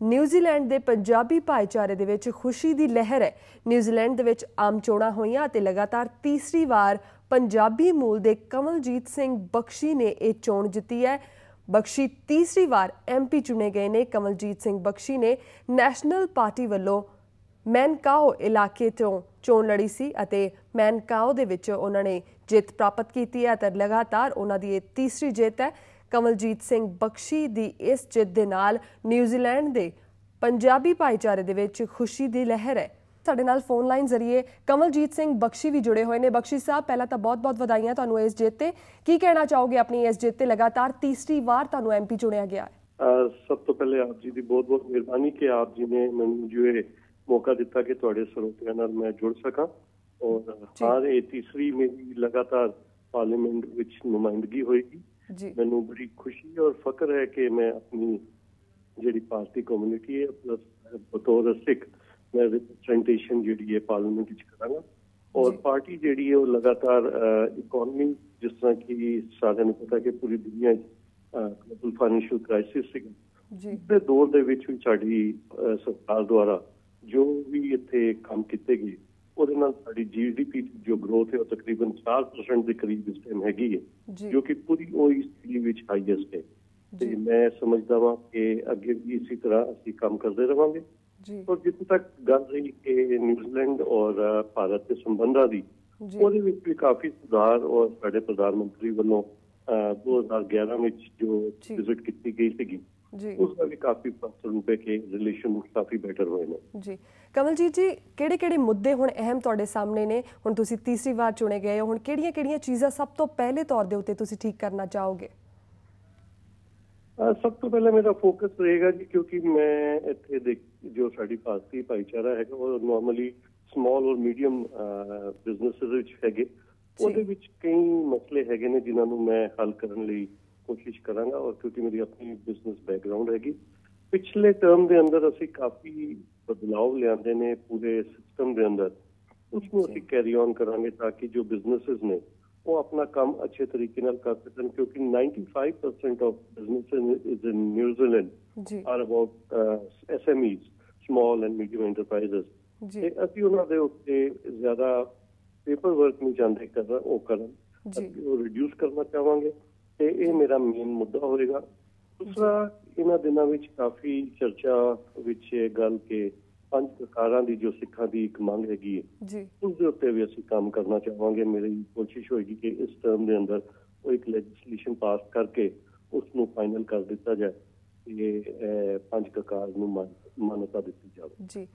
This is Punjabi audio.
ਨਿਊਜ਼ੀਲੈਂਡ ਦੇ ਪੰਜਾਬੀ ਭਾਈਚਾਰੇ ਦੇ ਵਿੱਚ ਖੁਸ਼ੀ ਦੀ ਲਹਿਰ ਹੈ। ਨਿਊਜ਼ੀਲੈਂਡ ਦੇ ਵਿੱਚ ਆਮ ਚੋਣਾਂ ਹੋਈਆਂ ਅਤੇ ਲਗਾਤਾਰ ਤੀਸਰੀ ਵਾਰ ਪੰਜਾਬੀ ਮੂਲ ਦੇ ਕਮਲਜੀਤ ਸਿੰਘ ਬਖਸ਼ੀ ਨੇ ਇਹ ਚੋਣ ਜਿੱਤੀ ਹੈ। ਬਖਸ਼ੀ ਤੀਸਰੀ ਵਾਰ ਐਮਪੀ ਚੁਣੇ ਗਏ ਨੇ। ਕਮਲਜੀਤ ਸਿੰਘ ਬਖਸ਼ੀ ਨੇ ਨੈਸ਼ਨਲ ਪਾਰਟੀ ਵੱਲੋਂ ਮੈਨਕਾਓ ਇਲਾਕੇ ਤੋਂ ਚੋਣ ਲੜੀ ਸੀ ਅਤੇ ਮੈਨਕਾਓ ਦੇ ਵਿੱਚ ਉਹਨਾਂ ਨੇ ਜਿੱਤ ਪ੍ਰਾਪਤ ਕੀਤੀ ਹੈ ਅਤੇ ਲਗਾਤਾਰ ਉਹਨਾਂ ਦੀ ਇਹ ਤੀਸਰੀ ਜਿੱਤ ਹੈ। ਕਮਲਜੀਤ ਸਿੰਘ ਬਖਸ਼ੀ ਦੀ ਇਸ ਜਿੱਤ ਦੇ ਨਾਲ ਨਿਊਜ਼ੀਲੈਂਡ ਦੇ ਪੰਜਾਬੀ ਭਾਈਚਾਰੇ ਦੇ ਵਿੱਚ ਖੁਸ਼ੀ ਦੀ ਲਹਿਰ ਹੈ। ਸਾਡੇ ਨਾਲ ਫੋਨ ਲਾਈਨ ਜ਼ਰੀਏ ਕਮਲਜੀਤ ਸਿੰਘ ਬਖਸ਼ੀ ਵੀ ਜੁੜੇ ਹੋਏ ਨੇ। ਬਖਸ਼ੀ ਸਾਹਿਬ ਪਹਿਲਾਂ ਤਾਂ ਬਹੁਤ-ਬਹੁਤ ਵਧਾਈਆਂ ਤੁਹਾਨੂੰ ਇਸ ਜਿੱਤ ਤੇ। ਕੀ ਕਹਿਣਾ ਚਾਹੋਗੇ ਆਪਣੀ ਇਸ ਜਿੱਤ ਤੇ? ਲਗਾਤਾਰ ਤੀਸਰੀ ਵਾਰ ਤੁਹਾਨੂੰ ਐਮਪੀ ਚੁਣਿਆ ਗਿਆ ਹੈ। ਸਭ ਤੋਂ ਪਹਿਲੇ ਆਪ ਜੀ ਦੀ ਬਹੁਤ-ਬਹੁਤ ਮਿਹਰਬਾਨੀ ਕਿ ਆਪ ਜੀ ਨੇ ਮੈਨੂੰ ਇਹ ਮੌਕਾ ਦਿੱਤਾ ਕਿ ਤੁਹਾਡੇ ਸਰੋਤਿਆਂ ਨਾਲ ਮੈਂ ਜੁੜ ਸਕਾਂ। ਔਰ ਹਾਂ ਇਹ ਤੀਸਰੀ ਮੇਰੀ ਲਗਾਤਾਰ ਪਾਰਲੀਮੈਂਟ ਵਿੱਚ ਨੁਮਾਇੰਦਗੀ ਹੋਏਗੀ। ਮੈਨੂੰ ਬੜੀ ਖੁਸ਼ੀ ਔਰ ਫਖਰ ਹੈ ਕਿ ਮੈਂ ਆਪਣੀ ਜਿਹੜੀ ਭਾਰਤੀ ਕਮਿਊਨਿਟੀ ਹੈ ਪਲੱਸ ਬਤੌਰ ਸਿੱਖ ਮੈਂ ਰਿਪਰੈਜ਼ੈਂਟੇਸ਼ਨ ਜਿਹੜੀ ਹੈ ਪਾਰਲੀਮੈਂਟ ਵਿੱਚ ਕਰਾਂਗਾ। ਔਰ। ਪਾਰਟੀ ਜਿਹੜੀ ਹੈ ਉਹ ਲਗਾਤਾਰ ਇਕਨੋਮੀ ਜਿਸ ਤਰ੍ਹਾਂ ਕਿ ਸਾਰਿਆਂ ਨੂੰ ਪਤਾ ਕਿ ਪੂਰੀ ਦੁਨੀਆ ਗਲੋਬਲ ਫਾਈਨੈਂਸ਼ੀਅਲ ਕ੍ਰਾਈਸਿਸ ਸੀ ਜੀ। ਦੇ ਦੌਰ ਦੇ ਵਿੱਚ ਵੀ ਸਾਡੀ ਸਰਕਾਰ ਦੁਆਰਾ ਜੋ ਵੀ ਇੱਥੇ ਕੰਮ ਕੀਤੇ ਗਏ ਉਹਦੇ ਨਾਲ ਸਾਡੀ ਜੀਡੀਪੀ ਜੋ ਗਰੋਥ ਹੈ ਉਹ ਤਕਰੀਬਨ 4% ਦੇ ਕਰੀਬ ਇਸ ਟਾਈਮ ਹੈਗੀ ਹੈ ਜੀ। ਕਿ ਪੂਰੀ OECD ਵਿੱਚ ਹਾਈਐਸਟ ਹੈ। ਤੇ ਮੈਂ ਸਮਝਦਾ ਹਾਂ ਕਿ ਅੱਗੇ ਵੀ ਇਸੇ ਤਰ੍ਹਾਂ ਅਸੀਂ ਕੰਮ ਕਰਦੇ ਰਵਾਂਗੇ। ਜੀ। ਔਰ ਜਿੱਥੇ ਤੱਕ ਗੱਲ ਰਹੀ ਕਿ ਨਿਊਜ਼ੀਲੈਂਡ ਔਰ ਭਾਰਤ ਦੇ ਸੰਬੰਧਾਂ ਦੀ ਉਹਦੇ ਵਿੱਚ ਵੀ ਕਾਫੀ ਸੁਧਾਰ ਔਰ ਸਾਡੇ ਪ੍ਰਧਾਨ ਮੰਤਰੀ ਵੱਲੋਂ ਅ, 2011 ਵਿੱਚ ਜੀ। ਵਿਜ਼ਿਟ ਕੀਤੀ ਗਈ ਸੀਗੀ। ਜੀ। ਉਸ ਦਾ ਵੀ ਕਾਫੀ ਰੂਪੇ ਕੇ ਰਿਲੇਸ਼ਨ ਕਾਫੀ ਬੈਟਰ ਹੋਏ ਨੇ। ਜੀ। ਕਮਲਜੀਤ ਜੀ ਕਿਹੜੇ ਕਿਹੜੇ ਮੁੱਦੇ ਹੁਣ ਅਹਿਮ ਤੁਹਾਡੇ ਸਾਹਮਣੇ ਨੇ? ਹੁਣ ਤੁਸੀਂ ਤੀਸਰੀ ਵਾਰ ਚੁਣੇ ਗਏ ਹੋ। ਹੁਣ ਕਿਹੜੀਆਂ ਕਿਹੜੀਆਂ ਚੀਜ਼ਾਂ ਸਭ ਤੋਂ ਪਹਿਲੇ ਤੌਰ ਦੇ ਉੱਤੇ ਤੁਸੀਂ ਠੀਕ ਕਰਨਾ ਚਾਹੋਗੇ? ਸਭ ਤੋਂ ਪਹਿਲਾਂ ਮੇਰਾ ਫੋਕਸ ਰਹੇਗਾ ਜੀ ਕਿਉਂਕਿ ਮੈਂ ਇੱਥੇ ਦੇਖ ਜੋ ਸਾਡੀ ਭਾਰਤੀ ਭਾਈਚਾਰਾ ਹੈਗਾ ਉਹ ਨਾਰਮਲੀ ਸਮਾਲ ਔਰ ਮੀਡੀਅਮ ਬਿਜ਼ਨੈਸਸ ਵਿੱਚ ਹੈਗੇ। ਉਹਦੇ ਵਿੱਚ ਕਈ ਮਸਲੇ ਹੈਗੇ ਨੇ ਜਿਨ੍ਹਾਂ ਨੂੰ ਮੈਂ ਹੱਲ ਕਰਨ ਲਈ ਕੋਸ਼ਿਸ਼ ਕਰਾਂਗਾ ਔਰ ਕਿਉਂਕਿ ਮੇਰੀ ਆਪਣੀ ਬਿਜ਼ਨਸ ਬੈਕਗ੍ਰਾਉਂਡ ਹੈਗੀ। ਪਿਛਲੇ ਟਰਮ ਦੇ ਅੰਦਰ ਅਸੀਂ ਕਾਫੀ ਬਦਲਾਅ ਲਿਆਂਦੇ ਨੇ ਪੂਰੇ ਸਿਸਟਮ ਦੇ ਅੰਦਰ। ਉਸ ਨੂੰ ਅਸੀਂ ਕੈਰੀ ਔਨ ਕਰਾਂਗੇ ਤਾਂ ਕਿ ਜੋ ਬਿਜ਼ਨੈਸਸ ਨੇ ਉਹ ਆਪਣਾ ਕੰਮ ਅੱਛੇ ਤਰੀਕੇ ਨਾਲ ਕਰ ਸਕਣ ਕਿਉਂਕਿ 95% of businesses is in New Zealand ਜੀ। are about uh, SMEs, small and medium enterprises. ਜੀ। ਤੇ ਅਸੀਂ ਉਹਨਾਂ ਦੇ ਉੱਤੇ ਜ਼ਿਆਦਾ ਪੇਪਰ ਵਰਕ ਨਹੀਂ ਚਾਹੁੰਦੇ ਕਰਨਾ ਉਹ ਕਰਨ। ਜੀ। ਅਸੀਂ ਉਹ ਰਿਡਿਊਸ ਕਰਨਾ ਚਾਹਾਂਗੇ। ਤੇ ਇਹ ਮੇਰਾ ਮੇਨ ਮੁੱਦਾ ਹੋਏਗਾ। ਦੂਸਰਾ ਇਹਨਾਂ ਦਿਨਾਂ ਵਿੱਚ ਕਾਫੀ ਚਰਚਾ ਵਿੱਚ ਇਹ ਗੱਲ ਕਿ ਪੰਜ ਪ੍ਰਕਾਰਾਂ ਦੀ ਜੋ ਸਿੱਖਾਂ ਦੀ ਇੱਕ ਮੰਗ ਹੈਗੀ ਹੈ ਜੀ। ਉਸ ਦੇ ਉੱਤੇ ਵੀ ਅਸੀਂ ਕੰਮ ਕਰਨਾ ਚਾਹਾਂਗੇ। ਮੇਰੀ ਕੋਸ਼ਿਸ਼ ਹੋਏਗੀ ਕਿ ਇਸ ਟਰਮ ਦੇ ਅੰਦਰ ਉਹ ਇੱਕ ਲੈਜਿਸਲੇਸ਼ਨ ਪਾਸ ਕਰਕੇ ਉਸ ਨੂੰ ਫਾਈਨਲ ਕਰ ਦਿੱਤਾ ਜਾਏ ਇਹ ਪੰਜ ਕਕਾਰ ਨੂੰ ਮਾਨ- ਮਾਨਤਾ ਦਿੱਤੀ ਜਾਵੇ। ਜੀ।